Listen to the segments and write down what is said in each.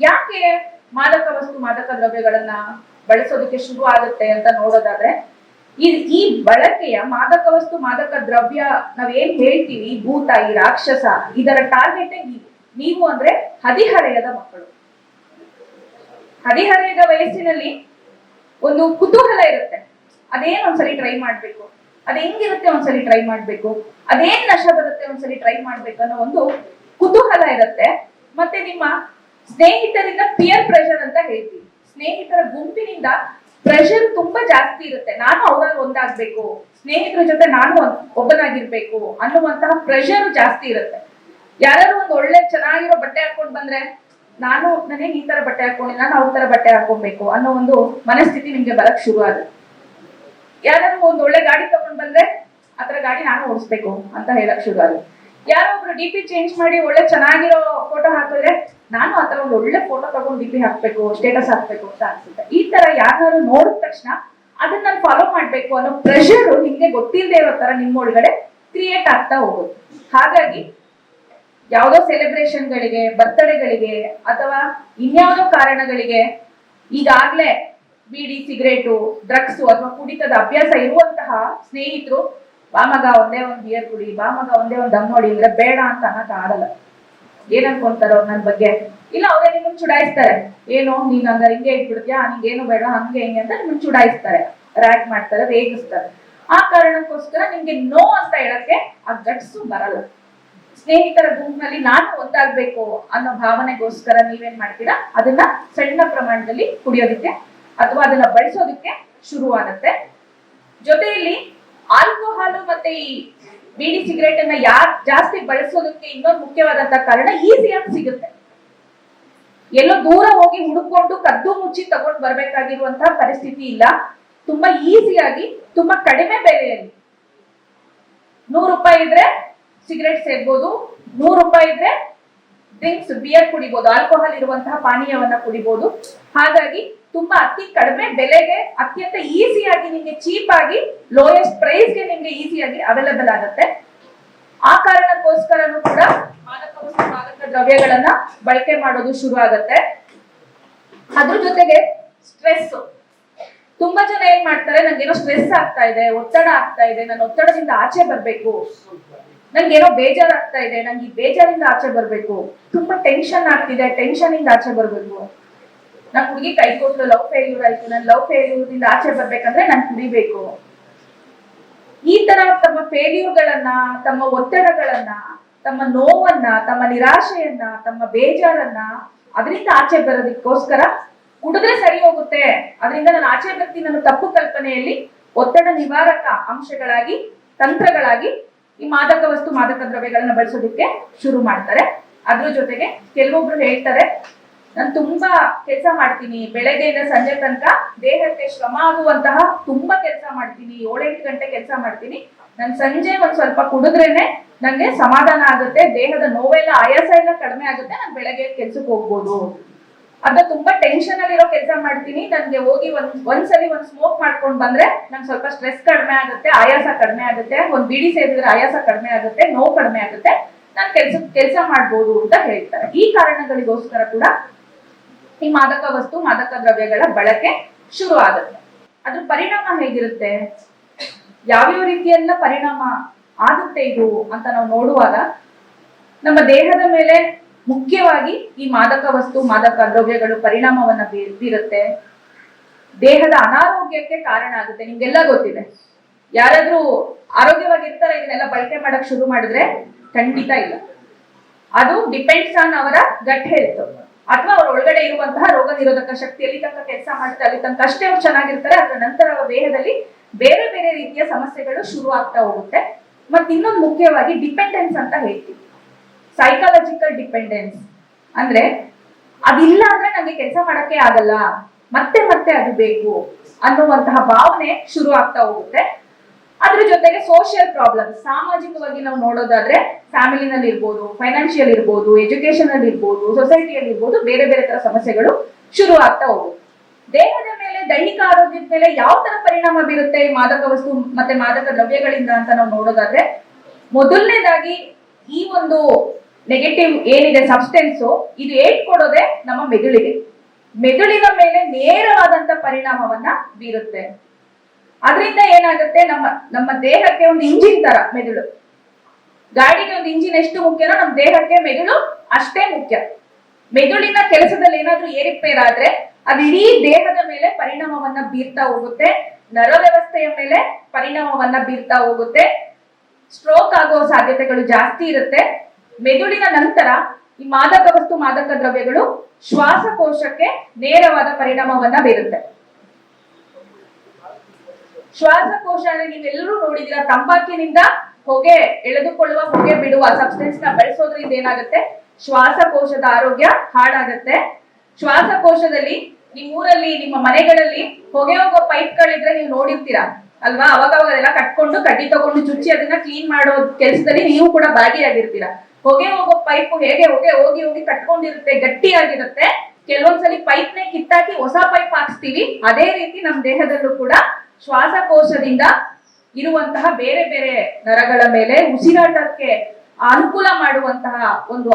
ಯಾಕೆ ಮಾದಕ ವಸ್ತು, ಮಾದಕ ದ್ರವ್ಯಗಳನ್ನ ಬಳಸೋದಕ್ಕೆ ಶುರು ಆಗುತ್ತೆ ಅಂತ ನೋಡೋದಾದ್ರೆ, ಈ ಈ ಬಳಕೆಯ ಮಾದಕ ವಸ್ತು, ಮಾದಕ ದ್ರವ್ಯ ನಾವೇನ್ ಹೇಳ್ತೀವಿ, ಭೂತ, ಈ ರಾಕ್ಷಸ, ಇದರ ಟಾರ್ಗೆಟ್ ನೀವು ಅಂದ್ರೆ ಹದಿಹರೆಯದ ಮಕ್ಕಳು. ಹದಿಹರೆಯದ ವಯಸ್ಸಿನಲ್ಲಿ ಒಂದು ಕುತೂಹಲ ಇರುತ್ತೆ. ಅದೇನ್ ಒಂದ್ಸಲಿ ಟ್ರೈ ಮಾಡ್ಬೇಕು? ಅದ್ ಹೆಂಗಿರುತ್ತೆ ಒಂದ್ಸಲಿ ಟ್ರೈ ಮಾಡ್ಬೇಕು? ಅದೇನ್ ನಶ ಬರುತ್ತೆ ಒಂದ್ಸಲಿ ಟ್ರೈ ಮಾಡ್ಬೇಕು ಅನ್ನೋ ಒಂದು ಕುತೂಹಲ ಇರುತ್ತೆ. ಮತ್ತೆ ನಿಮ್ಮ ಸ್ನೇಹಿತರಿಂದ ಪಿಯರ್ ಪ್ರೆಷರ್ ಅಂತ ಹೇಳ್ತೀವಿ. ಸ್ನೇಹಿತರ ಗುಂಪಿನಿಂದ ಪ್ರೆಷರ್ ತುಂಬಾ ಜಾಸ್ತಿ ಇರುತ್ತೆ. ನಾನು ಅವರಲ್ಲಿ ಒಂದಾಗ್ಬೇಕು. ಸ್ನೇಹಿತರ ಜೊತೆ ನಾನು ಒಬ್ಬನಾಗಿರ್ಬೇಕು ಅನ್ನುವಂತಹ ಪ್ರೆಷರ್ ಜಾಸ್ತಿ ಇರುತ್ತೆ. ಯಾರು ಒಂದು ಒಳ್ಳೆ ಚೆನ್ನಾಗಿರೋ ಬಟ್ಟೆ ಹಾಕೊಂಡ್ ಬಂದ್ರೆ ನಾನು ನನಗೆ ಈ ತರ ಬಟ್ಟೆ ಹಾಕೊಂಡಿಲ್ಲ ನಾನು ಅವ್ರ ತರ ಬಟ್ಟೆ ಹಾಕೊಬೇಕು ಅನ್ನೋ ಒಂದು ಮನಸ್ಥಿತಿ ನಿಮ್ಗೆ ಬರಕ್ ಶುರು ಆಗುತ್ತೆ. ಯಾರು ಒಂದ್ ಒಳ್ಳೆ ಗಾಡಿ ತಗೊಂಡ್ ಬಂದ್ರೆ ಆತರ ಗಾಡಿ ನಾನು ಓಡಿಸ್ಬೇಕು ಅಂತ ಹೇಳಕ್ ಶುರು ಆಗುತ್ತೆ. ಯಾರೋ ಒಬ್ರು ಡಿ ಪಿ ಚೇಂಜ್ ಮಾಡಿ ಒಳ್ಳೆ ಚೆನ್ನಾಗಿರೋ ಫೋಟೋ ಹಾಕಿದ್ರೆ ನಾನು ಆತರ ಒಂದು ಒಳ್ಳೆ ಫೋಟೋ ತಗೊಂಡು ಡಿ ಪಿ ಹಾಕ್ಬೇಕು ಸ್ಟೇಟಸ್ ಹಾಕ್ಬೇಕು ಅಂತ ಅನ್ಸುತ್ತೆ. ಈ ತರ ಯಾರು ನೋಡಿದ ತಕ್ಷಣ ಅದನ್ನ ನಾನು ಫಾಲೋ ಮಾಡ್ಬೇಕು ಅನ್ನೋ ಪ್ರೆಷರ್ ನಿಮ್ಗೆ ಗೊತ್ತಿಲ್ಲದೆ ಇರೋ ತರ ನಿಮ್ಮ ಒಳಗಡೆ ಕ್ರಿಯೇಟ್ ಆಗ್ತಾ ಹೋಗುತ್ತೆ. ಹಾಗಾಗಿ ಯಾವುದೋ ಸೆಲೆಬ್ರೇಷನ್ಗಳಿಗೆ ಬರ್ತಡೆಗಳಿಗೆ ಅಥವಾ ಇನ್ಯಾವುದೋ ಕಾರಣಗಳಿಗೆ ಈಗಾಗ್ಲೇ ಬೀಡಿ ಸಿಗರೇಟು ಡ್ರಗ್ಸ್ ಅಥವಾ ಕುಡಿತದ ಅಭ್ಯಾಸ ಇರುವಂತಹ ಸ್ನೇಹಿತರು ಬಾ ಮಗ ಒಂದೇ ಒಂದು ಬಿಯರ್ ಕುಡಿ, ಬಾಮಗ ಒಂದೇ ಒಂದು ದಮ್ ನೋಡಿ ಅಂದ್ರೆ ಬೇಡ ಅಂತ ಅನ್ನಕ್ ಆಗಲ್ಲ. ಏನ್ ಅನ್ಕೊಂತಾರ ಅವ್ರು ನನ್ ಬಗ್ಗೆ? ಇಲ್ಲ, ಅವರೇ ನಿಮ್ಮನ್ನ ಚುಡಾಯಿಸ್ತಾರೆ ಏನು, ನೀನ್ ಹಂಗ ಹಿಂಗೆ ಇಟ್ಬಿಡ್ತೀಯಾ? ನಿಂಗೇನು ಬೇಡ, ಹಂಗೆ ಹಿಂಗೆ ಅಂತ ನಿಮ್ಗೆ ಚುಡಾಯಿಸ್ತಾರೆ ರ್ಯಾಕ್ ಮಾಡ್ತಾರೆ, ರೇಗಿಸ್ತಾರೆ. ಆ ಕಾರಣಕ್ಕೋಸ್ಕರ ನಿಮ್ಗೆ ನೋ ಅಂತ ಹೇಳಕ್ಕೆ ಆ ಗಟ್ಸು ಬರಲ್ಲ. ಸ್ನೇಹಿತರ ಗುಂಪಿನಲ್ಲಿ ನಾನು ಒಂದಾಗ್ಬೇಕು ಅನ್ನೋ ಭಾವನೆಗೋಸ್ಕರ ನೀವೇನ್ ಮಾಡ್ತೀರಾ? ಅದನ್ನ ಸಣ್ಣ ಪ್ರಮಾಣದಲ್ಲಿ ಕುಡಿಯೋದಕ್ಕೆ ಅಥವಾ ಅದನ್ನ ಬಳಸೋದಕ್ಕೆ ಶುರುವಾಗತ್ತೆ. ಜೊತೆಯಲ್ಲಿ ಆಲ್ಕೋಹಾಲ್ ಮತ್ತೆ ಈ ಬೀಡಿ ಸಿಗರೇಟ್ ಅನ್ನ ಯಾರ್ ಜಾಸ್ತಿ ಬಳಸೋದಕ್ಕೆ ಇನ್ನೊಂದು ಮುಖ್ಯವಾದಂತ ಕಾರಣ ಈಸಿಯಾಗಿ ಸಿಗುತ್ತೆ. ಎಲ್ಲೋ ದೂರ ಹೋಗಿ ಹುಡುಕೊಂಡು ಕದ್ದು ಮುಚ್ಚಿ ತಗೊಂಡು ಬರ್ಬೇಕಾಗಿರುವಂತಹ ಪರಿಸ್ಥಿತಿ ಇಲ್ಲ. ತುಂಬಾ ಈಸಿಯಾಗಿ ತುಂಬಾ ಕಡಿಮೆ ಬೆಲೆಯಲ್ಲಿ ನೂರು ರೂಪಾಯಿ ಇದ್ರೆ ಸಿಗರೇಟ್ ಸೇರ್ಬೋದು, ನೂರು ರೂಪಾಯಿ ಇದ್ರೆ ಡ್ರಿಂಕ್ಸ್ ಬಿಯರ್ ಕುಡಿಬಹುದು ಆಲ್ಕೋಹಾಲ್ ಇರುವಂತಹ ಪಾನೀಯವನ್ನ ಕುಡಿಬಹುದು ಹಾಗಾಗಿ ತುಂಬಾ ಅತಿ ಕಡಿಮೆ ಬೆಲೆಗೆ ಅತ್ಯಂತ ಈಸಿಯಾಗಿ ನಿಮಗೆ ಚೀಪ್ ಆಗಿ ಲೋಯೆಸ್ಟ್ ಪ್ರೈಸ್ಗೆ ನಿಮಗೆ ಈಸಿಯಾಗಿ ಅವೈಲಬಲ್ ಆಗುತ್ತೆ. ಆ ಕಾರಣಕ್ಕೋಸ್ಕರನೂ ಕೂಡ ಮಾದಕ ವಸ್ತು, ಮಾದಕ ದ್ರವ್ಯಗಳನ್ನ ಬಳಕೆ ಮಾಡೋದು ಶುರು ಆಗತ್ತೆ. ಅದ್ರ ಜೊತೆಗೆ ಸ್ಟ್ರೆಸ್ ತುಂಬಾ ಜನ ಏನ್ ಮಾಡ್ತಾರೆ, ನಂಗೇನೋ ಸ್ಟ್ರೆಸ್ ಆಗ್ತಾ ಇದೆ, ಒತ್ತಡ ಆಗ್ತಾ ಇದೆ ನಾನು ಒತ್ತಡದಿಂದ ಆಚೆ ಬರ್ಬೇಕು. ನಂಗೇನೋ ಬೇಜಾರಾಗ್ತಾ ಇದೆ, ನಂಗೆ ಈ ಬೇಜಾರಿಂದ ಆಚೆ ಬರ್ಬೇಕು. ತುಂಬಾ ಟೆನ್ಷನ್ ಆಗ್ತಿದೆ ಟೆನ್ಷನ್ ಇಂದ ಆಚೆ ಬರ್ಬೇಕು. ನನ್ ಹುಡುಗಿ ಕೈ ಕೊಟ್ಲು ಲವ್ ಫೇಲ್ಯೂರ್ ಆಯ್ತು. ನನ್ ಲವ್ ಫೇಲ್ಯೂರ್ ಆಚೆ ಬರ್ಬೇಕಂದ್ರೆ ನಾನು ಕುಡಿಬೇಕು ಈ ತರ ತಮ್ಮ ಫೇಲ್ಯೂರ್ಗಳನ್ನ ತಮ್ಮ ಒತ್ತಡಗಳನ್ನ, ತಮ್ಮ ನೋವನ್ನ, ತಮ್ಮ ನಿರಾಶೆಯನ್ನ, ತಮ್ಮ ಬೇಜಾರನ್ನ ಅದರಿಂದ ಆಚೆ ಬರೋದಕ್ಕೋಸ್ಕರ ಕುಡಿದ್ರೆ ಸರಿ ಹೋಗುತ್ತೆ. ಅದರಿಂದ ನಾನು ಆಚೆ ಬರ್ತೀನಿ ನನ್ನ ತಪ್ಪು ಕಲ್ಪನೆಯಲ್ಲಿ ಒತ್ತಡ ನಿವಾರಕ ಅಂಶಗಳಾಗಿ, ತಂತ್ರಗಳಾಗಿ ಈ ಮಾದಕ ವಸ್ತು, ಮಾದಕ ದ್ರವ್ಯಗಳನ್ನ ಬಳಸೋದಕ್ಕೆ ಶುರು ಮಾಡ್ತಾರೆ. ಅದ್ರ ಜೊತೆಗೆ ಕೆಲವೊಬ್ರು ಹೇಳ್ತಾರೆ ನಾನು ತುಂಬಾ ಕೆಲಸ ಮಾಡ್ತೀನಿ. ಬೆಳಗ್ಗೆಯಿಂದ ಸಂಜೆ ತನಕ ದೇಹಕ್ಕೆ ಶ್ರಮ ಆಗುವಂತಹ ತುಂಬಾ ಕೆಲಸ ಮಾಡ್ತೀನಿ. ಏಳೆಂಟು ಗಂಟೆ ಕೆಲಸ ಮಾಡ್ತೀನಿ. ನಾನು ಸಂಜೆ ಒಂದ್ ಸ್ವಲ್ಪ ಕುಡಿದ್ರೇನೆ ನಂಗೆ ಸಮಾಧಾನ ಆಗುತ್ತೆ. ದೇಹದ ನೋವೆಲ್ಲ, ಆಯಾಸ ಎಲ್ಲ ಕಡಿಮೆ ಆಗುತ್ತೆ. ನಾನು ಬೆಳಗ್ಗೆ ಕೆಲ್ಸಕ್ಕೆ ಹೋಗ್ಬೋದು. ಅದ ತುಂಬಾ ಟೆನ್ಷನ್ ಅಲ್ಲಿರೋ ಕೆಲಸ ಮಾಡ್ತೀನಿ. ನನ್ಗೆ ಹೋಗಿ ಒಂದ್, ಒಂದ್ಸಲಿ ಒಂದ್ ಸ್ಮೋಕ್ ಮಾಡ್ಕೊಂಡ್ ಬಂದ್ರೆ ನಂಗೆ ಸ್ವಲ್ಪ ಸ್ಟ್ರೆಸ್ ಕಡಿಮೆ ಆಗುತ್ತೆ, ಆಯಾಸ ಕಡಿಮೆ ಆಗುತ್ತೆ. ಒಂದ್ ಬಿಡಿ ಸೇರಿದ್ರೆ ಆಯಾಸ ಕಡಿಮೆ ಆಗುತ್ತೆ, ನೋವು ಕಡಿಮೆ ಆಗುತ್ತೆ. ನಾನು ಕೆಲ್ಸ, ಕೆಲಸ ಮಾಡ್ಬೋದು ಅಂತ ಹೇಳ್ತಾರೆ. ಈ ಕಾರಣಗಳಿಗೋಸ್ಕರ ಕೂಡ ಈ ಮಾದಕ ವಸ್ತು, ಮಾದಕ ದ್ರವ್ಯಗಳ ಬಳಕೆ ಶುರು ಆಗುತ್ತೆ ಅದ್ರ ಪರಿಣಾಮ ಹೇಗಿರುತ್ತೆ? ಯಾವ್ಯಾವ ರೀತಿಯೆಲ್ಲ ಪರಿಣಾಮ ಆಗುತ್ತೆ ಇದು ಅಂತ ನಾವು ನೋಡುವಾಗ ನಮ್ಮ ದೇಹದ ಮೇಲೆ ಮುಖ್ಯವಾಗಿ ಈ ಮಾದಕ ವಸ್ತು, ಮಾದಕ ದ್ರವ್ಯಗಳು ಪರಿಣಾಮವನ್ನ ಬೀರ್- ಬೀರುತ್ತೆ. ದೇಹದ ಅನಾರೋಗ್ಯಕ್ಕೆ ಕಾರಣ ಆಗುತ್ತೆ. ನಿಮ್ಗೆಲ್ಲ ಗೊತ್ತಿದೆ. ಯಾರಾದ್ರೂ ಆರೋಗ್ಯವಾಗಿರ್ತಾರೆ, ಇದನ್ನೆಲ್ಲ ಬಳಕೆ ಮಾಡಕ್ ಶುರು ಮಾಡಿದ್ರೆ ಖಂಡಿತ ಇಲ್ಲ. ಅದು ಡಿಪೆಂಡ್ಸ್ ಆನ್ ಅವರ ಗಟ್ ಹೆಲ್ತ್ ಅಥವಾ ಅವ್ರ ಒಳಗಡೆ ಇರುವಂತಹ ರೋಗ ನಿರೋಧಕ ಶಕ್ತಿ ಅಲ್ಲಿ ತನಕ ಕೆಲಸ ಮಾಡುತ್ತೆ ಅಲ್ಲಿ ತನಕ ಅಷ್ಟೇ ಅವ್ರು ಚೆನ್ನಾಗಿರ್ತಾರೆ, ಅದರ ನಂತರ ಅವರ ದೇಹದಲ್ಲಿ ಬೇರೆ ಬೇರೆ ರೀತಿಯ ಸಮಸ್ಯೆಗಳು ಶುರು ಆಗ್ತಾ ಹೋಗುತ್ತೆ. ಮತ್ತೆ ಇನ್ನೊಂದು ಮುಖ್ಯವಾಗಿ ಡಿಪೆಂಡೆನ್ಸ್ ಅಂತ ಹೇಳ್ತೀವಿ. ಸೈಕಾಲಜಿಕಲ್ ಡಿಪೆಂಡೆನ್ಸ್ ಅಂದ್ರೆ ಅದಿಲ್ಲ ಅಂದ್ರೆ ನಮಗೆ ಕೆಲಸ ಮಾಡಕ್ಕೆ ಆಗಲ್ಲ, ಮತ್ತೆ ಮತ್ತೆ ಅದು ಬೇಕು ಅನ್ನುವಂತಹ ಭಾವನೆ ಶುರು ಆಗ್ತಾ ಹೋಗುತ್ತೆ. ಅದ್ರ ಜೊತೆಗೆ ಸೋಷಿಯಲ್ ಪ್ರಾಬ್ಲಮ್ ಸಾಮಾಜಿಕವಾಗಿ ನಾವು ನೋಡೋದಾದ್ರೆ ಫ್ಯಾಮಿಲಿನಲ್ಲಿ ಇರ್ಬೋದು ಫೈನಾನ್ಷಿಯಲ್ ಇರ್ಬೋದು ಎಜುಕೇಶನ್ ಅಲ್ಲಿ ಇರ್ಬೋದು ಸೊಸೈಟಿಯಲ್ಲಿ ಇರ್ಬೋದು, ಬೇರೆ ಬೇರೆ ತರ ಸಮಸ್ಯೆಗಳು ಶುರು ಆಗ್ತಾ ಹೋಗುತ್ತೆ. ದೇಹದ ಮೇಲೆ ದೈಹಿಕ ಆರೋಗ್ಯದ ಮೇಲೆ ಯಾವ ತರ ಪರಿಣಾಮ ಬೀರುತ್ತೆ ಈ ಮಾದಕ ವಸ್ತು ಮತ್ತೆ ಮಾದಕ ದ್ರವ್ಯಗಳಿಂದ ಅಂತ ನಾವು ನೋಡೋದಾದ್ರೆ ಮೊದಲನೇದಾಗಿ ಈ ಒಂದು ನೆಗೆಟಿವ್ ಏನಿದೆ ಸಬ್ಸ್ಟೆನ್ಸ್ ಇದು ಕೊಡೋದೆ ನಮ್ಮ ಮೆದುಳಿಗೆ. ಮೆದುಳಿನ ಮೇಲೆ ನೇರವಾದಂತ ಪರಿಣಾಮವನ್ನ ಬೀರುತ್ತೆ. ಅದರಿಂದ ಏನಾಗುತ್ತೆ? ನಮ್ಮ ನಮ್ಮ ದೇಹಕ್ಕೆ ಒಂದು ಇಂಜಿನ್ ತರ ಮೆದುಳು. ಗಾಡಿಗೆ ಒಂದು ಇಂಜಿನ್ ಎಷ್ಟು ಮುಖ್ಯನೋ ನಮ್ಮ ದೇಹಕ್ಕೆ ಮೆದುಳು ಅಷ್ಟೇ ಮುಖ್ಯ. ಮೆದುಳಿನ ಕೆಲಸದಲ್ಲಿ ಏನಾದ್ರೂ ಏರಿಪೇರಾದ್ರೆ ಅದು ಇಡೀ ದೇಹದ ಮೇಲೆ ಪರಿಣಾಮವನ್ನ ಬೀರ್ತಾ ಹೋಗುತ್ತೆ. ನರ ವ್ಯವಸ್ಥೆಯ ಮೇಲೆ ಪರಿಣಾಮವನ್ನ ಬೀರ್ತಾ ಹೋಗುತ್ತೆ. ಸ್ಟ್ರೋಕ್ ಆಗೋ ಸಾಧ್ಯತೆಗಳು ಜಾಸ್ತಿ ಇರುತ್ತೆ. ಮೆದುಳಿನ ನಂತರ ಈ ಮಾದಕ ವಸ್ತು, ಮಾದಕ ದ್ರವ್ಯಗಳು ಶ್ವಾಸಕೋಶಕ್ಕೆ ನೇರವಾದ ಪರಿಣಾಮವನ್ನ ಬೀರುತ್ತೆ. ಶ್ವಾಸಕೋಶ ನೀವೆಲ್ಲರೂ ನೋಡಿದೀರ ತಂಬಾಕಿನಿಂದ ಹೊಗೆ, ಎಳೆದುಕೊಳ್ಳುವ ಹೊಗೆ ಬಿಡುವ ಸಬ್ಸ್ಟೆನ್ಸ್ನ ಬೆಳೆಸೋದ್ರಿಂದ ಏನಾಗುತ್ತೆ? ಶ್ವಾಸಕೋಶದ ಆರೋಗ್ಯ ಹಾಳಾಗತ್ತೆ. ಶ್ವಾಸಕೋಶದಲ್ಲಿ ನಿಮ್ಮ ಊರಲ್ಲಿ ನಿಮ್ಮ ಮನೆಗಳಲ್ಲಿ ಹೊಗೆ ಹೋಗೋ ಪೈಪ್ಗಳಿದ್ರೆ ನೀವು ನೋಡಿರ್ತೀರಾ? ಅಲ್ವಾ? ಅವಾಗ ಅವಾಗ ಅದೆಲ್ಲ ಕಟ್ಕೊಂಡು ಕಡ್ಡಿ ತಗೊಂಡು ಚುಚ್ಚಿ ಅದನ್ನ ಕ್ಲೀನ್ ಮಾಡೋ ಕೆಲಸದಲ್ಲಿ ನೀವು ಕೂಡ ಭಾಗಿಯಾಗಿರ್ತೀರಾ? ಹೊಗೆ ಹೋಗೋ ಪೈಪ್ ಹೇಗೆ ಹೊಗೆ ಹೋಗಿ ಹೋಗಿ ಕಟ್ಕೊಂಡಿರುತ್ತೆ, ಗಟ್ಟಿಯಾಗಿರುತ್ತೆ. ಕೆಲವೊಂದ್ಸಲಿ ಪೈಪ್ ನೇ ಕಿತ್ತಾಕಿ ಹೊಸ ಪೈಪ್ ಹಾಕ್ಸ್ತೀವಿ. ಅದೇ ರೀತಿ ನಮ್ಮ ದೇಹದಲ್ಲೂ ಕೂಡ ಶ್ವಾಸಕೋಶದಿಂದ ಇರುವಂತಹ ಬೇರೆ ಬೇರೆ ನರಗಳ ಮೇಲೆ ಉಸಿರಾಟಕ್ಕೆ ಅನುಕೂಲ ಮಾಡುವಂತಹ ಒಂದು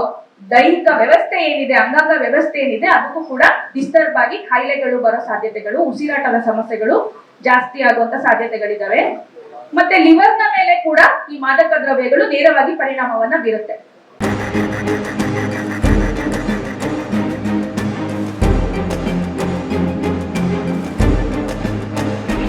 ದೈಹಿಕ ವ್ಯವಸ್ಥೆ ಏನಿದೆ, ಅಂಗಾಂಗ ವ್ಯವಸ್ಥೆ ಏನಿದೆ, ಅದಕ್ಕೂ ಕೂಡ ಡಿಸ್ಟರ್ಬ್ ಆಗಿ ಕಾಯಿಲೆಗಳು ಬರೋ ಸಾಧ್ಯತೆಗಳು, ಉಸಿರಾಟದ ಸಮಸ್ಯೆಗಳು ಜಾಸ್ತಿ ಆಗುವಂತ ಸಾಧ್ಯತೆಗಳಿದಾವೆ. ಮತ್ತೆ ಲಿವರ್ನ ಮೇಲೆ ಕೂಡ ಈ ಮಾದಕ ದ್ರವ್ಯಗಳು ನೇರವಾಗಿ ಪರಿಣಾಮವನ್ನ ಬೀರುತ್ತೆ.